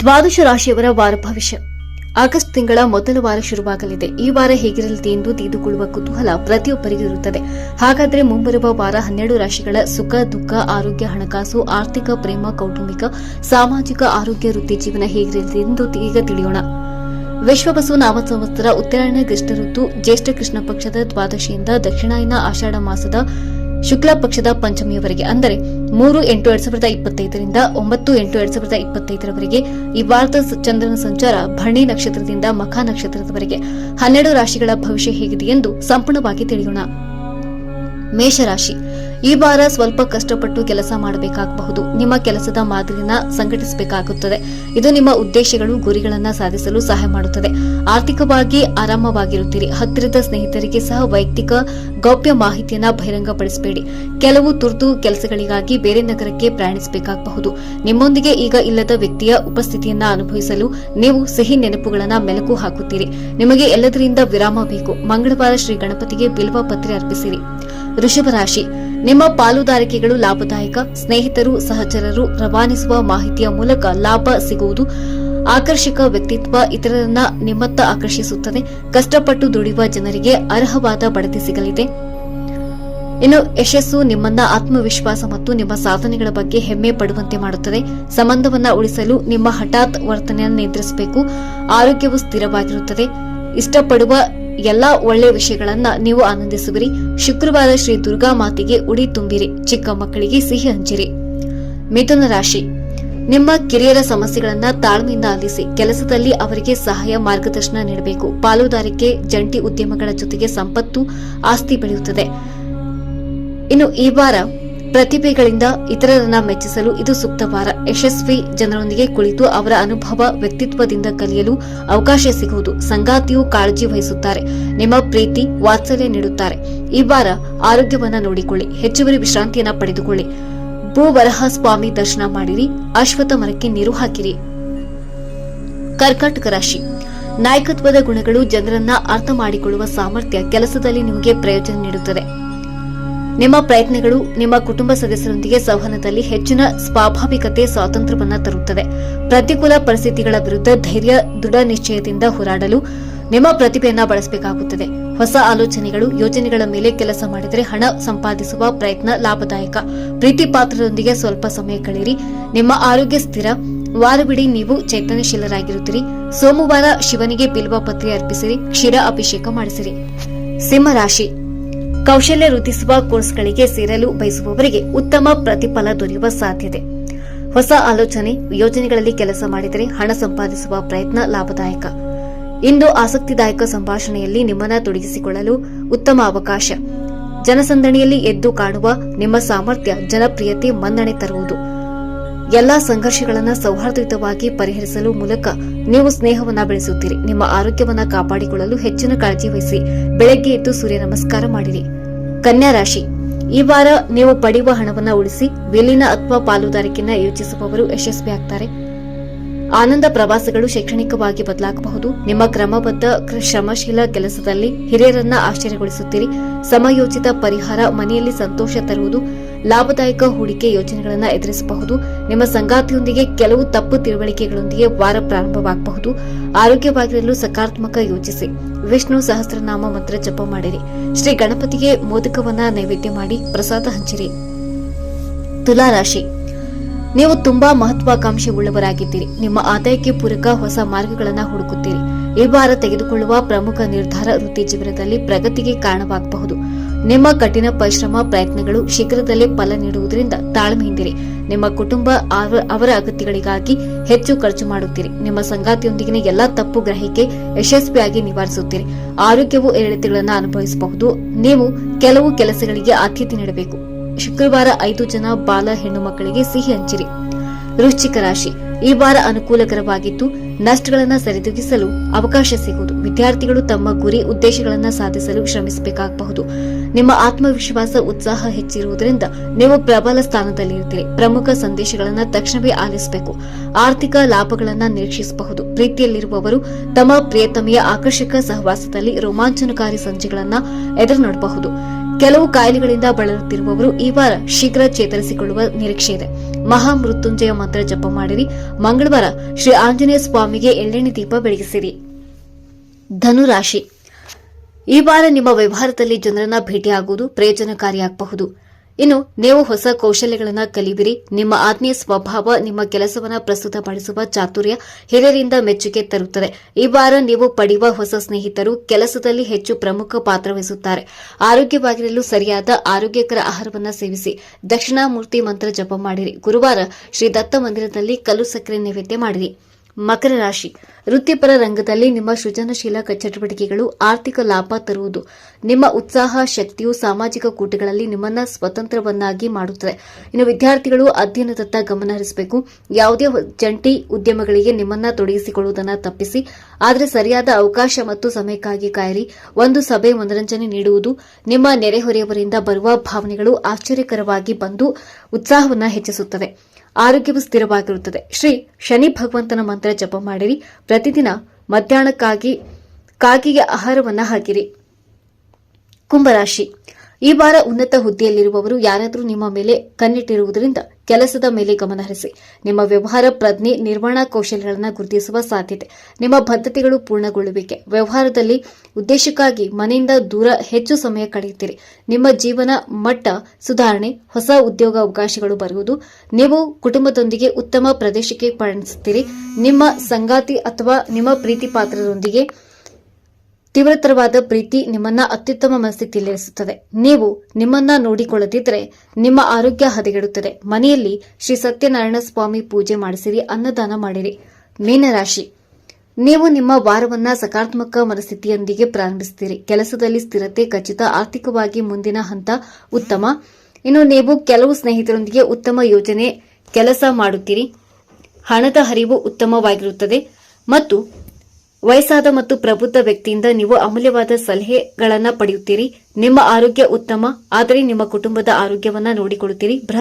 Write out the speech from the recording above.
ದ್ವಾದಶ ರಾಶಿಯವರ ವಾರ ಭವಿಷ್ಯ. ಆಗಸ್ಟ್ ತಿಂಗಳ ಮೊದಲ ವಾರ ಶುರುವಾಗಲಿದೆ. ಈ ವಾರ ಹೇಗಿರಲಿದೆ ಎಂದು ತಿಳಿದುಕೊಳ್ಳುವ ಕುತೂಹಲ ಪ್ರತಿಯೊಬ್ಬರಿಗೂ ಇರುತ್ತದೆ. ಹಾಗಾದರೆ ಮುಂಬರುವ ವಾರ ಹನ್ನೆರಡು ರಾಶಿಗಳ ಸುಖ, ದುಃಖ, ಆರೋಗ್ಯ, ಹಣಕಾಸು, ಆರ್ಥಿಕ ಪ್ರೇಮ, ಕೌಟುಂಬಿಕ, ಸಾಮಾಜಿಕ ಆರೋಗ್ಯ, ವೃತ್ತಿ ಜೀವನ ಹೇಗಿರಲಿದೆ ಎಂದು ಈಗ ತಿಳಿಯೋಣ. ವಿಶ್ವಬಸು ನಾಮ ಸಂವತ್ಸರ ಉತ್ತರಾಯಣ ಕೃಷ್ಣ ಋತು, ಜ್ಯೇಷ್ಠ ಕೃಷ್ಣ ಪಕ್ಷದ ದ್ವಾದಶಿಯಿಂದ ದಕ್ಷಿಣಾಯನ ಆಷಾಢ ಮಾಸದ ಶುಕ್ಲ ಪಕ್ಷದ ಪಂಚಮಿಯವರೆಗೆ, ಅಂದರೆ ಮೂರು ಎಂಟು ಎರಡ್ ಸಾವಿರದ ಇಪ್ಪತ್ತೈದರಿಂದ ಒಂಬತ್ತು ಎಂಟು ಎರಡ್ ಸಾವಿರದ ಇಪ್ಪತ್ತೈದರವರೆಗೆ ಈ ವಾರದ ಚಂದ್ರನ ಸಂಚಾರ ಭರಣಿ ನಕ್ಷತ್ರದಿಂದ ಮಖ ನಕ್ಷತ್ರದವರೆಗೆ. ಹನ್ನೆರಡು ರಾಶಿಗಳ ಭವಿಷ್ಯ ಹೇಗಿದೆ ಎಂದು ಸಂಪೂರ್ಣವಾಗಿ ತಿಳಿಯೋಣ. ಮೇಷರಾಶಿ. ಈ ವಾರ ಸ್ವಲ್ಪ ಕಷ್ಟಪಟ್ಟು ಕೆಲಸ ಮಾಡಬೇಕಾಗಬಹುದು. ನಿಮ್ಮ ಕೆಲಸದ ಮಾದರಿನ ಸಂಘಟಿಸಬೇಕಾಗುತ್ತದೆ. ಇದು ನಿಮ್ಮ ಉದ್ದೇಶಗಳು, ಗುರಿಗಳನ್ನ ಸಾಧಿಸಲು ಸಹಾಯ ಮಾಡುತ್ತದೆ. ಆರ್ಥಿಕವಾಗಿ ಆರಾಮವಾಗಿರುತ್ತೀರಿ. ಹತ್ತಿರದ ಸ್ನೇಹಿತರಿಗೆ ಸಹ ವೈಯಕ್ತಿಕ ಗೌಪ್ಯ ಮಾಹಿತಿಯನ್ನ ಬಹಿರಂಗಪಡಿಸಬೇಡಿ. ಕೆಲವು ತುರ್ತು ಕೆಲಸಗಳಿಗಾಗಿ ಬೇರೆ ನಗರಕ್ಕೆ ಪ್ರಯಾಣಿಸಬೇಕಾಗಬಹುದು. ನಿಮ್ಮೊಂದಿಗೆ ಈಗ ಇಲ್ಲದ ವ್ಯಕ್ತಿಯ ಉಪಸ್ಥಿತಿಯನ್ನ ಅನುಭವಿಸಲು ನೀವು ಸಿಹಿ ನೆನಪುಗಳನ್ನ ಮೆಲುಕು ಹಾಕುತ್ತೀರಿ. ನಿಮಗೆ ಎಲ್ಲದರಿಂದ ವಿರಾಮ ಬೇಕು. ಮಂಗಳವಾರ ಶ್ರೀ ಗಣಪತಿಗೆ ಬಿಲ್ವ ಪತ್ರೆ ಅರ್ಪಿಸಿರಿ. ವೃಷಭ ರಾಶಿ. ನಿಮ್ಮ ಪಾಲುದಾರಿಕೆಗಳು ಲಾಭದಾಯಕ, ಸ್ನೇಹಿತರು, ಸಹಚರರು ರವಾನಿಸುವ ಮಾಹಿತಿಯ ಮೂಲಕ ಲಾಭ ಸಿಗುವುದು. ಆಕರ್ಷಕ ವ್ಯಕ್ತಿತ್ವ ಇತರರನ್ನ ನಿಮ್ಮತ್ತ ಆಕರ್ಷಿಸುತ್ತದೆ. ಕಷ್ಟಪಟ್ಟು ದುಡಿಯುವ ಜನರಿಗೆ ಅರ್ಹವಾದ ಬಡತಿ ಸಿಗಲಿದೆ. ಇನ್ನು ಯಶಸ್ಸು ನಿಮ್ಮನ್ನ ಆತ್ಮವಿಶ್ವಾಸ ಮತ್ತು ನಿಮ್ಮ ಸಾಧನೆಗಳ ಬಗ್ಗೆ ಹೆಮ್ಮೆ ಪಡುವಂತೆ ಮಾಡುತ್ತದೆ. ಸಂಬಂಧವನ್ನ ಉಳಿಸಲು ನಿಮ್ಮ ಹಠಾತ್ ವರ್ತನೆಯನ್ನು ನಿಯಂತ್ರಿಸಬೇಕು ಆರೋಗ್ಯವು ಸ್ಥಿರವಾಗಿರುತ್ತದೆ. ಇಷ್ಟಪಡುವ ಎಲ್ಲಾ ಒಳ್ಳೆ ವಿಷಯಗಳನ್ನ ನೀವು ಆನಂದಿಸುವಿರಿ. ಶುಕ್ರವಾರ ಶ್ರೀ ದುರ್ಗಾ ಮಾತೆಗೆ ಉಡಿ ತುಂಬಿರಿ. ಚಿಕ್ಕ ಮಕ್ಕಳಿಗೆ ಸಿಹಿ ಹಂಚಿರಿ. ಮಿಥುನ ರಾಶಿ. ನಿಮ್ಮ ಕಿರಿಯರ ಸಮಸ್ಯೆಗಳನ್ನ ತಾಳ್ಮೆಯಿಂದ ಆಲಿಸಿ, ಕೆಲಸದಲ್ಲಿ ಅವರಿಗೆ ಸಹಾಯ ಮಾರ್ಗದರ್ಶನ ನೀಡಬೇಕು. ಪಾಲುದಾರಿಕೆ, ಜಂಟಿ ಉದ್ಯಮಗಳ ಜೊತೆಗೆ ಸಂಪತ್ತು, ಆಸ್ತಿ ಬೆಳೆಯುತ್ತದೆ. ಇನ್ನು ಈ ವಾರ ಪ್ರತಿಭೆಗಳಿಂದ ಇತರರನ್ನ ಮೆಚ್ಚಿಸಲು ಇದು ಸೂಕ್ತ ವಾರ ಯಶಸ್ವಿ ಜನರೊಂದಿಗೆ ಕುಳಿತು ಅವರ ಅನುಭವ, ವ್ಯಕ್ತಿತ್ವದಿಂದ ಕಲಿಯಲು ಅವಕಾಶ ಸಿಗುವುದು ಸಂಗಾತಿಯು ಕಾಳಜಿ ವಹಿಸುತ್ತಾರೆ. ನಿಮ್ಮ ಪ್ರೀತಿ, ವಾತ್ಸಲ್ಯ ನೀಡುತ್ತಾರೆ. ಈ ವಾರ ಆರೋಗ್ಯವನ್ನ ನೋಡಿಕೊಳ್ಳಿ, ಹೆಚ್ಚುವರಿ ವಿಶ್ರಾಂತಿಯನ್ನ ಪಡೆದುಕೊಳ್ಳಿ. ಭೂವರಹ ಸ್ವಾಮಿ ದರ್ಶನ ಮಾಡಿರಿ, ಅಶ್ವತ್ಥ ಮರಕ್ಕೆ ನೀರು ಹಾಕಿರಿ. ಕರ್ಕಾಟಕ ರಾಶಿ. ನಾಯಕತ್ವದ ಗುಣಗಳು ಜನರನ್ನ ಅರ್ಥ ಮಾಡಿಕೊಳ್ಳುವ ಸಾಮರ್ಥ್ಯ ಕೆಲಸದಲ್ಲಿ ನಿಮಗೆ ಪ್ರಯೋಜನ ನೀಡುತ್ತದೆ. ನಿಮ್ಮ ಪ್ರಯತ್ನಗಳು ನಿಮ್ಮ ಕುಟುಂಬ ಸದಸ್ಯರೊಂದಿಗೆ ಸಂವಹನದಲ್ಲಿ ಹೆಚ್ಚಿನ ಸ್ವಾಭಾವಿಕತೆ, ಸ್ವಾತಂತ್ರ್ಯವನ್ನ ತರುತ್ತದೆ ಪ್ರತಿಕೂಲ ಪರಿಸ್ಥಿತಿಗಳ ವಿರುದ್ಧ ಧೈರ್ಯ, ದೃಢ ನಿಶ್ಚಯದಿಂದ ಹೋರಾಡಲು ನಿಮ್ಮ ಪ್ರತಿಭೆಯನ್ನ ಬಳಸಬೇಕಾಗುತ್ತದೆ. ಹೊಸ ಆಲೋಚನೆಗಳು, ಯೋಜನೆಗಳ ಮೇಲೆ ಕೆಲಸ ಮಾಡಿದರೆ ಹಣ ಸಂಪಾದಿಸುವ ಪ್ರಯತ್ನ ಲಾಭದಾಯಕ. ಪ್ರೀತಿ ಪಾತ್ರರೊಂದಿಗೆ ಸ್ವಲ್ಪ ಸಮಯ ಕಳೆಯಿರಿ. ನಿಮ್ಮ ಆರೋಗ್ಯ ಸ್ಥಿರ. ವಾರವಿಡಿ ನೀವು ಚೈತನ್ಯಶೀಲರಾಗಿರುತ್ತೀರಿ. ಸೋಮವಾರ ಶಿವನಿಗೆ ಬಿಲ್ವ ಪತ್ರೆ ಅರ್ಪಿಸಿರಿ. ಕ್ಷೀರ ಅಭಿಷೇಕ ಮಾಡಿಸಿರಿ. ಸಿಂಹರಾಶಿ. ಕೌಶಲ್ಯ ವೃದ್ಧಿಸುವ ಕೋರ್ಸ್ಗಳಿಗೆ ಸೇರಲು ಬಯಸುವವರಿಗೆ ಉತ್ತಮ ಪ್ರತಿಫಲ ದೊರೆಯುವ ಸಾಧ್ಯತೆ. ಹೊಸ ಆಲೋಚನೆ, ಯೋಜನೆಗಳಲ್ಲಿ ಕೆಲಸ ಮಾಡಿದರೆ ಹಣ ಸಂಪಾದಿಸುವ ಪ್ರಯತ್ನ ಲಾಭದಾಯಕ. ಇಂದು ಆಸಕ್ತಿದಾಯಕ ಸಂಭಾಷಣೆಯಲ್ಲಿ ನಿಮ್ಮನ್ನ ತೊಡಗಿಸಿಕೊಳ್ಳಲು ಉತ್ತಮ ಅವಕಾಶ. ಜನಸಂದಣಿಯಲ್ಲಿ ಎದ್ದು ಕಾಣುವ ನಿಮ್ಮ ಸಾಮರ್ಥ್ಯ, ಜನಪ್ರಿಯತೆ ಮನ್ನಣೆ ತರುವುದು. ಎಲ್ಲಾ ಸಂಘರ್ಷಗಳನ್ನು ಸೌಹಾರ್ದಯುತವಾಗಿ ಪರಿಹರಿಸಲು ಮೂಲಕ ನೀವು ಸ್ನೇಹವನ್ನು ಬೆಳೆಸುತ್ತೀರಿ. ನಿಮ್ಮ ಆರೋಗ್ಯವನ್ನು ಕಾಪಾಡಿಕೊಳ್ಳಲು ಹೆಚ್ಚಿನ ಕಾಳಜಿ ವಹಿಸಿ. ಬೆಳಗ್ಗೆ ಎದ್ದು ಸೂರ್ಯ ನಮಸ್ಕಾರ ಮಾಡಿರಿ. ಕನ್ಯಾ ರಾಶಿ. ಈ ವಾರ ನೀವು ಪಡೆಯುವ ಹಣವನ್ನ ಉಳಿಸಿ ವಿಲೀನ ಅಥವಾ ಪಾಲುದಾರಿಕೆಯನ್ನ ಯೋಚಿಸುವವರು ಯಶಸ್ವಿ ಆಗ್ತಾರೆ. ಆನಂದ ಪ್ರವಾಸಗಳು ಶೈಕ್ಷಣಿಕವಾಗಿ ಬದಲಾಗಬಹುದು. ನಿಮ್ಮ ಕ್ರಮಬದ್ಧ ಕ್ರ- ಶ್ರಮಶೀಲ ಕೆಲಸದಲ್ಲಿ ಹಿರಿಯರನ್ನ ಆಶ್ಚರ್ಯಗೊಳಿಸುತ್ತೀರಿ. ಸಮಯೋಚಿತ ಪರಿಹಾರ ಮನೆಯಲ್ಲಿ ಸಂತೋಷ ತರುವುದು ಲಾಭದಾಯಕ ಹೂಡಿಕೆ ಯೋಜನೆಗಳನ್ನು ಎದುರಿಸಬಹುದು. ನಿಮ್ಮ ಸಂಗಾತಿಯೊಂದಿಗೆ ಕೆಲವು ತಪ್ಪು ತಿಳುವಳಿಕೆಗಳೊಂದಿಗೆ ವಾರ ಪ್ರಾರಂಭವಾಗಬಹುದು. ಆರೋಗ್ಯವಾಗಿರಲು ಸಕಾರಾತ್ಮಕ ಯೋಚಿಸಿ. ವಿಷ್ಣು ಸಹಸ್ರನಾಮ ಮಂತ್ರ ಜಪ ಮಾಡಿರಿ. ಶ್ರೀ ಗಣಪತಿಗೆ ಮೋದಕವನ್ನ ನೈವೇದ್ಯ ಮಾಡಿ ಪ್ರಸಾದ ಹಂಚಿರಿ. ತುಲಾ ರಾಶಿ. ನೀವು ತುಂಬಾ ಮಹತ್ವಾಕಾಂಕ್ಷೆ ಉಳ್ಳವರಾಗಿದ್ದೀರಿ. ನಿಮ್ಮ ಆದಾಯಕ್ಕೆ ಪೂರಕ ಹೊಸ ಮಾರ್ಗಗಳನ್ನು ಹುಡುಕುತ್ತೀರಿ. ಈ ವಾರ ತೆಗೆದುಕೊಳ್ಳುವ ಪ್ರಮುಖ ನಿರ್ಧಾರ ವೃತ್ತಿ ಜೀವನದಲ್ಲಿ ಪ್ರಗತಿಗೆ ಕಾರಣವಾಗಬಹುದು. ನಿಮ್ಮ ಕಠಿಣ ಪರಿಶ್ರಮ ಪ್ರಯತ್ನಗಳು ಶೀಘ್ರದಲ್ಲೇ ಫಲ ನೀಡುವುದರಿಂದ ತಾಳ್ಮೆಯಿಂದಿರಿ ನಿಮ್ಮ ಕುಟುಂಬ ಅವ- ಅವರ ಅಗತ್ಯಗಳಿಗಾಗಿ ಹೆಚ್ಚು ಖರ್ಚು ಮಾಡುತ್ತೀರಿ. ನಿಮ್ಮ ಸಂಗಾತಿಯೊಂದಿಗಿನ ಎಲ್ಲಾ ತಪ್ಪು ಗ್ರಹಿಕೆ ಯಶಸ್ವಿಯಾಗಿ ನಿವಾರಿಸುತ್ತೀರಿ. ಆರೋಗ್ಯವು ಏರಿಳಿತಗಳನ್ನು ಅನುಭವಿಸಬಹುದು. ನೀವು ಕೆಲವು ಕೆಲಸಗಳಿಗೆ ಆದ್ಯತೆ ನೀಡಬೇಕು. ಶುಕ್ರವಾರ ಐದು ಜನ ಬಾಲ ಹೆಣ್ಣು ಮಕ್ಕಳಿಗೆ ಸಿಹಿ ಹಂಚಿರಿ. ವೃಶ್ಚಿಕ ರಾಶಿ. ಈ ವಾರ ಅನುಕೂಲಕರವಾಗಿದ್ದು, ನಷ್ಟಗಳನ್ನ ಸರಿದೂಗಿಸಲು ಅವಕಾಶ ಸಿಗುವುದು. ವಿದ್ಯಾರ್ಥಿಗಳು ತಮ್ಮ ಗುರಿ ಉದ್ದೇಶಗಳನ್ನ ಸಾಧಿಸಲು ಶ್ರಮಿಸಬೇಕಾಗಬಹುದು. ನಿಮ್ಮ ಆತ್ಮವಿಶ್ವಾಸ, ಉತ್ಸಾಹ ಹೆಚ್ಚಿರುವುದರಿಂದ ನೀವು ಪ್ರಬಲ ಸ್ಥಾನದಲ್ಲಿರುತ್ತೀರಿ. ಪ್ರಮುಖ ಸಂದೇಶಗಳನ್ನು ತಕ್ಷಣವೇ ಆಲಿಸಬೇಕು. ಆರ್ಥಿಕ ಲಾಭಗಳನ್ನು ನಿರೀಕ್ಷಿಸಬಹುದು. ಪ್ರೀತಿಯಲ್ಲಿರುವವರು ತಮ್ಮ ಪ್ರಿಯತಮೆಯ ಆಕರ್ಷಕ ಸಹವಾಸದಲ್ಲಿ ರೋಮಾಂಚನಕಾರಿ ಸಂಜೆಗಳನ್ನು ಎದುರು ನೋಡಬಹುದು ಕೆಲವು ಕಾಯಿಲೆಗಳಿಂದ ಬಳಲುತ್ತಿರುವವರು ಈ ವಾರ ಶೀಘ್ರ ಚೇತರಿಸಿಕೊಳ್ಳುವ ನಿರೀಕ್ಷೆ ಇದೆ ಮಹಾಮೃತ್ಯುಂಜಯ ಮಂತ್ರ ಜಪ ಮಾಡಿರಿ. ಮಂಗಳವಾರ ಶ್ರೀ ಆಂಜನೇಯ ಸ್ವಾಮಿಗೆ ಎಳ್ಳೆಣ್ಣೆ ದೀಪ ಬೆಳಗಿಸಿರಿ. ಧನುರಾಶಿ. ಈ ವಾರ ನಿಮ್ಮ ವ್ಯವಹಾರದಲ್ಲಿ ಜನರನ್ನ ಭೇಟಿಯಾಗುವುದು ಪ್ರಯೋಜನಕಾರಿಯಾಗಬಹುದು. ಇನ್ನು ನೀವು ಹೊಸ ಕೌಶಲ್ಯಗಳನ್ನು ಕಲಿಬಿರಿ ನಿಮ್ಮ ಆತ್ಮೀಯ ಸ್ವಭಾವ, ನಿಮ್ಮ ಕೆಲಸವನ್ನು ಪ್ರಸ್ತುತಪಡಿಸುವ ಚಾತುರ್ಯ ಹಿರಿಯರಿಂದ ಮೆಚ್ಚುಗೆ ತರುತ್ತದೆ. ಈ ವಾರ ನೀವು ಪಡೆಯುವ ಹೊಸ ಸ್ನೇಹಿತರು ಕೆಲಸದಲ್ಲಿ ಹೆಚ್ಚು ಪ್ರಮುಖ ಪಾತ್ರ ವಹಿಸುತ್ತಾರೆ. ಆರೋಗ್ಯವಾಗಿರಲು ಸರಿಯಾದ ಆರೋಗ್ಯಕರ ಆಹಾರವನ್ನು ಸೇವಿಸಿ. ದಕ್ಷಿಣಾಮೂರ್ತಿ ಮಂತ್ರ ಜಪ ಮಾಡಿರಿ. ಗುರುವಾರ ಶ್ರೀ ದತ್ತ ಮಂದಿರದಲ್ಲಿ ಕಲ್ಲು ಸಕ್ಕರೆ ನೈವೇದ್ಯ ಮಾಡಿರಿ. ಮಕರ ರಾಶಿ. ವೃತ್ತಿಪರ ರಂಗದಲ್ಲಿ ನಿಮ್ಮ ಸೃಜನಶೀಲ ಚಟುವಟಿಕೆಗಳು ಆರ್ಥಿಕ ಲಾಭ ತರುವುದು. ನಿಮ್ಮ ಉತ್ಸಾಹ, ಶಕ್ತಿಯು ಸಾಮಾಜಿಕ ಕೂಟಗಳಲ್ಲಿ ನಿಮ್ಮನ್ನ ಸ್ವತಂತ್ರವನ್ನಾಗಿ ಮಾಡುತ್ತದೆ. ಇನ್ನು ವಿದ್ಯಾರ್ಥಿಗಳು ಅಧ್ಯಯನದತ್ತ ಗಮನ ಹರಿಸಬೇಕು. ಯಾವುದೇ ಜಂಟಿ ಉದ್ಯಮಗಳಿಗೆ ನಿಮ್ಮನ್ನ ತೊಡಗಿಸಿಕೊಳ್ಳುವುದನ್ನು ತಪ್ಪಿಸಿ. ಆದರೆ ಸರಿಯಾದ ಅವಕಾಶ ಮತ್ತು ಸಮಯಕ್ಕಾಗಿ ಕಾಯಿರಿ. ಒಂದು ಸಭೆ ಮನರಂಜನೆ ನೀಡುವುದು ನಿಮ್ಮ ನೆರೆಹೊರೆಯವರಿಂದ ಬರುವ ಭಾವನೆಗಳು ಆಶ್ಚರ್ಯಕರವಾಗಿ ಬಂದು ಉತ್ಸಾಹವನ್ನು ಹೆಚ್ಚಿಸುತ್ತದೆ ಆರೋಗ್ಯವು ಸ್ಥಿರವಾಗಿರುತ್ತದೆ. ಶ್ರೀ ಶನಿ ಭಗವಂತನ ಮಂತ್ರ ಜಪ ಮಾಡಿರಿ. ಪ್ರತಿದಿನ ಮಧ್ಯಾಹ್ನಕ್ಕಾಗಿ ಕಾಗಿಗೆ ಆಹಾರವನ್ನ ಹಾಕಿರಿ. ಕುಂಭರಾಶಿ. ಈ ವಾರ ಉನ್ನತ ಹುದ್ದೆಯಲ್ಲಿರುವವರು ಯಾರಾದರೂ ನಿಮ್ಮ ಮೇಲೆ ಕಣ್ಣಿಟ್ಟಿರುವುದರಿಂದ ಕೆಲಸದ ಮೇಲೆ ಗಮನ ಹರಿಸಿ. ನಿಮ್ಮ ವ್ಯವಹಾರ, ಪ್ರಜ್ಞೆ, ನಿರ್ವಹಣಾ ಕೌಶಲ್ಯಗಳನ್ನು ಗುರುತಿಸುವ ಸಾಧ್ಯತೆ. ನಿಮ್ಮ ಬದ್ಧತೆಗಳು ಪೂರ್ಣಗೊಳ್ಳುವಿಕೆ. ವ್ಯವಹಾರದಲ್ಲಿ ಉದ್ದೇಶಕ್ಕಾಗಿ ಮನೆಯಿಂದ ದೂರ ಹೆಚ್ಚು ಸಮಯ ಕಳೆಯುತ್ತೀರಿ. ನಿಮ್ಮ ಜೀವನ ಮಟ್ಟ ಸುಧಾರಣೆ, ಹೊಸ ಉದ್ಯೋಗ ಅವಕಾಶಗಳು ಬರುವುದು. ನೀವು ಕುಟುಂಬದೊಂದಿಗೆ ಉತ್ತಮ ಪ್ರದೇಶಕ್ಕೆ ಪಯಣಿಸುತ್ತೀರಿ. ನಿಮ್ಮ ಸಂಗಾತಿ ಅಥವಾ ನಿಮ್ಮ ಪ್ರೀತಿ ಪಾತ್ರರೊಂದಿಗೆ ತೀವ್ರತರವಾದ ಪ್ರೀತಿ ನಿಮ್ಮನ್ನ ಅತ್ಯುತ್ತಮ ಮನಸ್ಥಿತಿಯಲ್ಲಿರಿಸುತ್ತದೆ ನೀವು ನಿಮ್ಮನ್ನ ನೋಡಿಕೊಳ್ಳದಿದ್ದರೆ ನಿಮ್ಮ ಆರೋಗ್ಯ ಹದಗೆಡುತ್ತದೆ. ಮನೆಯಲ್ಲಿ ಶ್ರೀ ಸತ್ಯನಾರಾಯಣ ಸ್ವಾಮಿ ಪೂಜೆ ಮಾಡಿಸಿರಿ, ಅನ್ನದಾನ ಮಾಡಿರಿ. ಮೀನರಾಶಿ ನೀವು ನಿಮ್ಮ ವಾರವನ್ನ ಸಕಾರಾತ್ಮಕ ಮನಸ್ಥಿತಿಯೊಂದಿಗೆ ಪ್ರಾರಂಭಿಸುತ್ತೀರಿ ಕೆಲಸದಲ್ಲಿ ಸ್ಥಿರತೆ ಖಚಿತ, ಆರ್ಥಿಕವಾಗಿ ಮುಂದಿನ ಹಂತ ಉತ್ತಮ. ಇನ್ನು ನೀವು ಕೆಲವು ಸ್ನೇಹಿತರೊಂದಿಗೆ ಉತ್ತಮ ಯೋಜನೆ ಕೆಲಸ ಮಾಡುತ್ತೀರಿ. ಹಣದ ಹರಿವು ಉತ್ತಮವಾಗಿರುತ್ತದೆ. ಮತ್ತು ವಯಸ್ಸಾದ ಮತ್ತು ಪ್ರಬುದ್ಧ ವ್ಯಕ್ತಿಯಿಂದ ನೀವು ಅಮೂಲ್ಯವಾದ ಸಲಹೆಗಳನ್ನು ಪಡೆಯುತ್ತೀರಿ. ನಿಮ್ಮ ಆರೋಗ್ಯ ಉತ್ತಮ, ಆದರೆ ನಿಮ್ಮ ಕುಟುಂಬದ ಆರೋಗ್ಯವನ್ನ ನೋಡಿಕೊಳ್ಳುತ್ತೀರಿ.